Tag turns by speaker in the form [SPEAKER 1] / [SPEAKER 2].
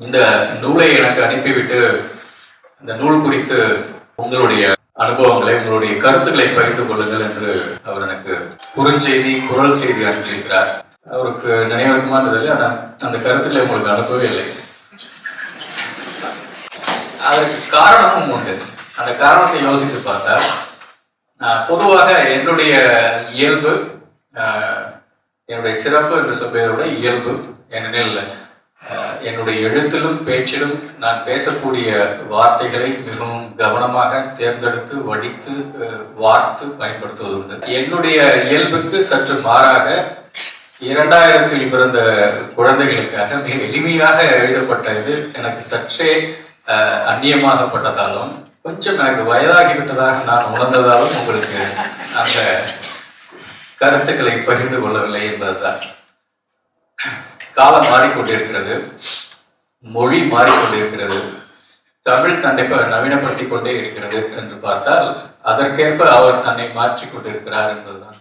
[SPEAKER 1] இந்த நூலை எனக்கு அனுப்பிவிட்டு இந்த நூல் குறித்து உங்களுடைய அனுபவங்களை உங்களுடைய கருத்துக்களை பகிர்ந்து கொள்ளுங்கள் என்று அவர் எனக்கு குறுஞ்செய்தி குரல் செய்தி அனுப்பியிருக்கிறார். அவருக்கு நினைவிருக்குமான்னு ஆனால் அந்த கருத்துக்களை உங்களுக்கு அனுப்பவே இல்லை. அதற்கு காரணமும் உண்டு. அந்த காரணத்தை யோசித்து பார்த்தா பொதுவாக என்னுடைய இயல்பு ஆஹ், என்னுடைய சிறப்பு என்று சொல்வதை விட இயல்பு ஏனெனில் என்னுடைய எழுத்திலும் பேச்சிலும் நான் பேசக்கூடிய வார்த்தைகளை மிகவும் கவனமாக தேர்ந்தெடுத்து வடித்து வார்த்து பயன்படுத்துவது உண்டு என்னுடைய இயல்புக்கு சற்று மாறாக இரண்டாயிரத்தில் பிறந்த குழந்தைகளுக்காக மிக எளிமையாக எழுதப்பட்ட இது எனக்கு சற்றே ஆஹ், அந்நியமாகப்பட்டதாலும் கொஞ்சம் எனக்கு வயதாகிவிட்டதாக நான் உணர்ந்ததாலும் உங்களுக்கு அந்த கருத்துக்களை பகிர்ந்து கொள்ளவில்லை என்பதுதான். காலம் மாறிக்கொண்டிருக்கிறது. மொழி மாறிக்கொண்டிருக்கிறது. தமிழ் தன்னை ப- நவீனப்படுத்திக் கொண்டே இருக்கிறது என்று பார்த்தால் அதற்கேற்ப அவர் தன்னை மாற்றிக் கொண்டிருக்கிறார் என்பதுதான்